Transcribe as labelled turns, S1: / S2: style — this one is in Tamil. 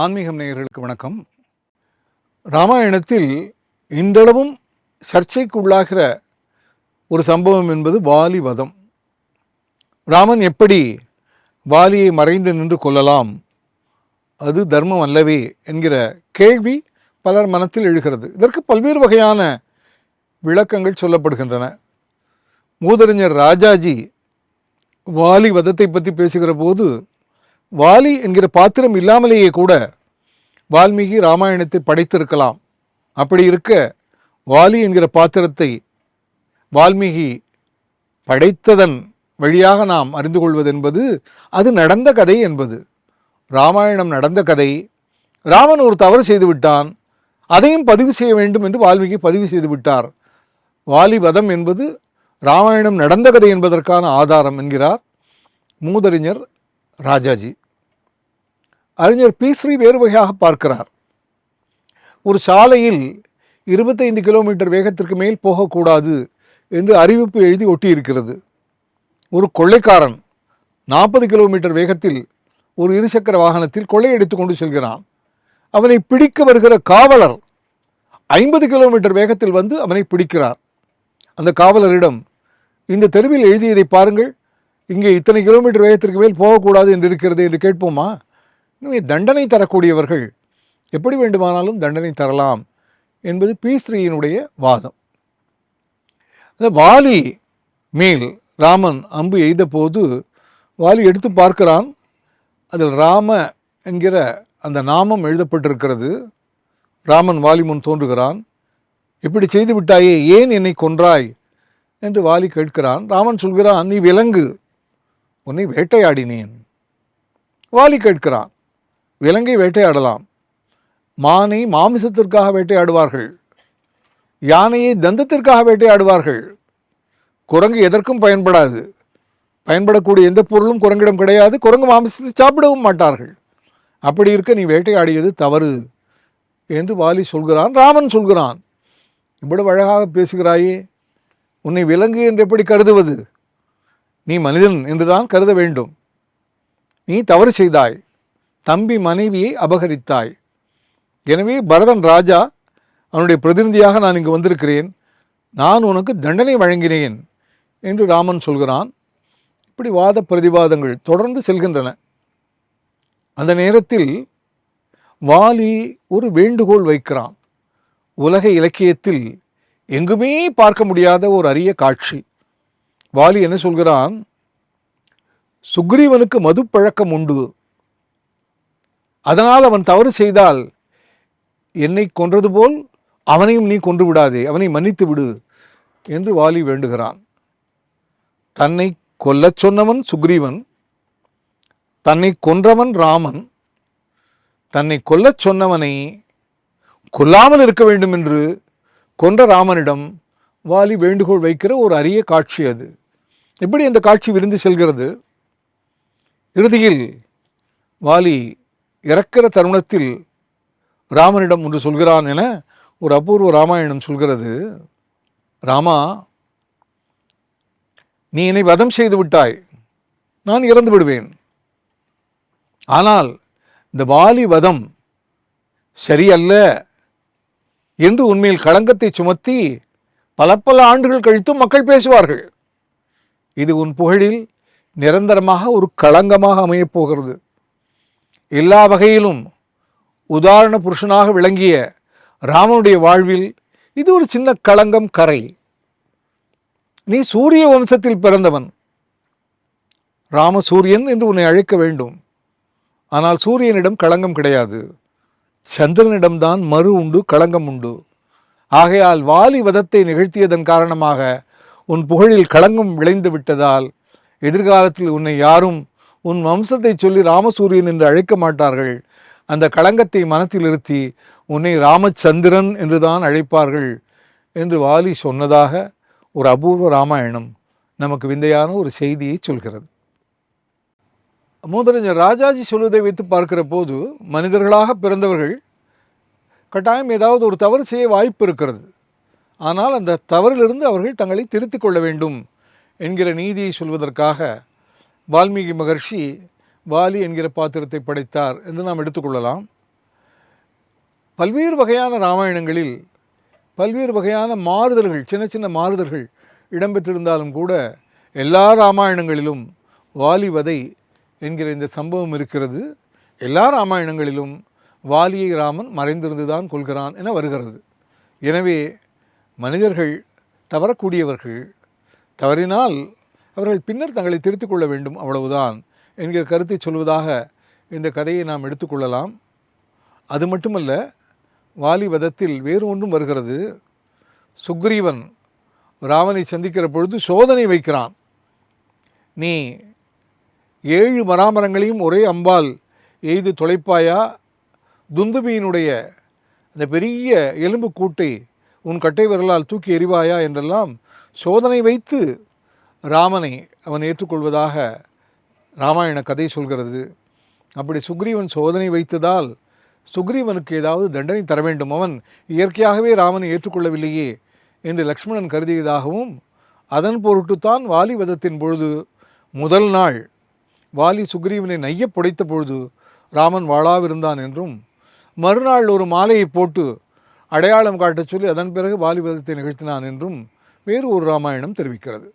S1: ஆன்மீகம் நேயர்களுக்கு வணக்கம். ராமாயணத்தில் இன்றளவும் சர்ச்சைக்கு உள்ளாகிற ஒரு சம்பவம் என்பது வாலி வதம். ராமன் எப்படி வாலியை மறைந்து நின்று கொள்ளலாம்? அது தர்மம் அல்லவே என்கிற கேள்வி பலர் மனத்தில் எழுகிறது. இதற்கு பல்வேறு வகையான விளக்கங்கள் சொல்லப்படுகின்றன. மூதறிஞர் ராஜாஜி வாலி வதத்தை பற்றி பேசுகிற போது வாலி என்கிற பாத்திரம் இல்லாமலேயே கூட வால்மீகி ராமாயணத்தை படைத்திருக்கலாம். அப்படி இருக்க வாலி என்கிற பாத்திரத்தை வால்மீகி படைத்ததன் வழியாக நாம் அறிந்து கொள்வது என்பது அது நடந்த கதை என்பது. ராமாயணம் நடந்த கதை. ராமன் ஒரு தவறு செய்துவிட்டான். அதையும் பதிவு செய்ய வேண்டும் என்று வால்மீகி பதிவு செய்து விட்டார் வாலி வதம் என்பது ராமாயணம் நடந்த கதை என்பதற்கான ஆதாரம் என்கிறார் மூதறிஞர் ராஜாஜி. அறிஞர் பி. ஸ்ரீ வேறு வகையாக பார்க்கிறார். ஒரு சாலையில் இருபத்தைந்து கிலோமீட்டர் வேகத்திற்கு மேல் போகக்கூடாது என்று அறிவிப்பு எழுதி ஒட்டியிருக்கிறது. ஒரு கொள்ளைக்காரன் நாற்பது கிலோமீட்டர் வேகத்தில் ஒரு இருசக்கர வாகனத்தில் கொள்ளையடித்து கொண்டு செல்கிறான். அவனை பிடிக்க வருகிற காவலர் ஐம்பது கிலோமீட்டர் வேகத்தில் வந்து அவனை பிடிக்கிறார். அந்த காவலரிடம் இந்த தெருவில் எழுதியதை பாருங்கள். இங்கே இத்தனை கிலோமீட்டர் வேகத்திற்கு மேல் போகக்கூடாது என்று இருக்கிறது என்று கேட்போமா? எனவே தண்டனை தரக்கூடியவர்கள் எப்படி வேண்டுமானாலும் தண்டனை தரலாம் என்பது பி ஸ்ரீயினுடைய வாதம். அந்த வாலி மேல் ராமன் அம்பு எய்த போது வாலி எடுத்து பார்க்கிறான். அதில் ராம என்கிற அந்த நாமம் எழுதப்பட்டிருக்கிறது. ராமன் வாலி முன் தோன்றுகிறான். இப்படி செய்து விட்டாயே ஏன் என்னை கொன்றாய்? என்று வாலி கேட்கிறான். ராமன் சொல்கிறான் நீ விலங்கு உன்னை வேட்டையாடினேன். வாலி கேட்கிறான் விலங்கை வேட்டையாடலாம். மானை மாமிசத்திற்காக வேட்டையாடுவார்கள். யானையை தந்தத்திற்காக வேட்டையாடுவார்கள். குரங்கு எதற்கும் பயன்படாது. பயன்படக்கூடிய எந்த பொருளும் குரங்கிடம் கிடையாது. குரங்கு மாமிசத்தை சாப்பிடவும் மாட்டார்கள். அப்படி இருக்க நீ வேட்டையாடியது தவறு என்று வாலி சொல்கிறான் ராமன் சொல்கிறான். இவ்வளவு அழகாக பேசுகிறாயே உன்னை விலங்கு என்று எப்படி கருதுவது? நீ மனிதன் என்றுதான் கருத வேண்டும். நீ தவறு செய்தாய். தம்பி மனைவியை அபகரித்தாய். எனவே பரதன் ராஜா அவனுடைய பிரதிநிதியாக நான் இங்கு வந்திருக்கிறேன். நான் உனக்கு தண்டனை வழங்கினேன் என்று ராமன் சொல்கிறான். இப்படி வாத பிரதிவாதங்கள் தொடர்ந்து செல்கின்றன. அந்த நேரத்தில் வாலி ஒரு வேண்டுகோள் வைக்கிறான். உலக இலக்கியத்தில் எங்குமே பார்க்க முடியாத ஒரு அரிய காட்சி. வாலி என்ன சொல்கிறான்? சுக்ரீவனுக்கு மது பழக்கம் உண்டு. அதனால் அவன் தவறு செய்தால் என்னை கொன்றது போல் அவனையும் நீ கொன்று விடாதே அவனை மன்னித்து விடு என்று வாலி வேண்டுகிறான். தன்னை கொல்லச் சொன்னவன் சுக்ரீவன் தன்னை கொன்றவன் ராமன் தன்னை கொல்லச் சொன்னவனை கொல்லாமல் இருக்க வேண்டும் என்று கொன்ற ராமனிடம் வாலி வேண்டுகோள் வைக்கிற ஒரு அரிய காட்சி அது. எப்படி அந்த காட்சி விருந்து செல்கிறது. இறுதியில் வாலி இறக்கிற தருணத்தில் ராமனிடம் ஒன்று சொல்கிறான் என ஒரு அபூர்வ ராமாயணம் சொல்கிறது. ராமா நீ என்னை வதம் செய்து விட்டாய். நான் இறந்து விடுவேன். ஆனால் இந்த வாலி வதம் சரியல்ல என்று உண்மையில் களங்கத்தை சுமத்தி பல பல ஆண்டுகள் கழித்தும் மக்கள் பேசுவார்கள். இது உன் புகழில் நிரந்தரமாக ஒரு களங்கமாக அமையப் போகிறது. எல்லா வகையிலும் உதாரண புருஷனாக விளங்கிய ராமனுடைய வாழ்வில் இது ஒரு சின்ன களங்கம் கரை. நீ சூரிய வம்சத்தில் பிறந்தவன். ராமசூரியன் என்று உன்னை அழைக்க வேண்டும். ஆனால் சூரியனிடம் களங்கம் கிடையாது. சந்திரனிடம்தான் மறு உண்டு களங்கம் உண்டு. ஆகையால் வாலி வதத்தை நிகழ்த்தியதன் காரணமாக உன் புகழில் களங்கம் விளைந்து விட்டதால் எதிர்காலத்தில் உன்னை யாரும் உன் வம்சத்தை சொல்லி ராமசூரியன் என்று அழைக்க மாட்டார்கள். அந்த களங்கத்தை மனத்தில் இருத்தி உன்னை ராமச்சந்திரன் என்றுதான் அழைப்பார்கள் என்று வாலி சொன்னதாக ஒரு அபூர்வ ராமாயணம் நமக்கு விந்தையான ஒரு செய்தியை சொல்கிறது. மூதறிஞர் ராஜாஜி சொல்வதை வைத்து பார்க்கிற போது மனிதர்களாக பிறந்தவர்கள் கட்டாயம் ஏதாவது ஒரு தவறு செய்ய வாய்ப்பு இருக்கிறது. ஆனால் அந்த தவறிலிருந்து அவர்கள் தங்களை திருத்திக் கொள்ள வேண்டும் என்கிற நீதியை சொல்வதற்காக வால்மீகி மகர்ஷி வாலி என்கிற பாத்திரத்தை படைத்தார் என்று நாம் எடுத்துக்கொள்ளலாம். பல்வேறு வகையான ராமாயணங்களில் பல்வேறு வகையான மாறுதல்கள் சின்ன சின்ன மாறுதல்கள் இடம்பெற்றிருந்தாலும் கூட எல்லா ராமாயணங்களிலும் வாலிவதை என்கிற இந்த சம்பவம் இருக்கிறது. எல்லா ராமாயணங்களிலும் வாலியை ராமன் மறைந்திருந்துதான் கொள்கிறான் என வருகிறது. எனவே மனிதர்கள் தவறக்கூடியவர்கள் தவறினால் அவர்கள் பின்னர் தங்களை திருத்திக் கொள்ள வேண்டும் அவ்வளவுதான். என்கிற கருத்தை சொல்வதாக இந்த கதையை நாம் எடுத்துக்கொள்ளலாம் அது மட்டுமல்ல வாலிவதத்தில் வேறு ஒன்றும் வருகிறது. சுக்ரீவன் ராமனை சந்திக்கிற பொழுது சோதனை வைக்கிறான். நீ ஏழு மராமரங்களையும் ஒரே அம்பால் எய்து தொலைப்பாயா? துந்துபியினுடைய அந்த பெரிய எலும்பு கூட்டை உன் கட்டை விரலால் தூக்கி எறிவாயா? என்றெல்லாம் சோதனை வைத்து ராமனை அவன் ஏற்றுக்கொள்வதாக ராமாயண கதை சொல்கிறது. அப்படி சுக்ரீவன் சோதனை வைத்ததால் சுக்ரீவனுக்கு ஏதாவது தண்டனை தர வேண்டும். அவன் இயற்கையாகவே ராமனை ஏற்றுக்கொள்ளவில்லையே என்று லக்ஷ்மணன் கருதியதாகவும் அதன் பொருட்டுத்தான் வாலி வதத்தின் பொழுது முதல் நாள் வாலி சுக்ரீவனை நைய புடைத்த பொழுது ராமன் வாழாவிருந்தான் என்றும் மறுநாள் ஒரு மாலையை போட்டு அடையாளம் காட்டச் சொல்லி அதன் பிறகு வாலிபதத்தை நிகழ்த்தினான் என்றும் வேறு ஒரு ராமாயணம் தெரிவிக்கிறது.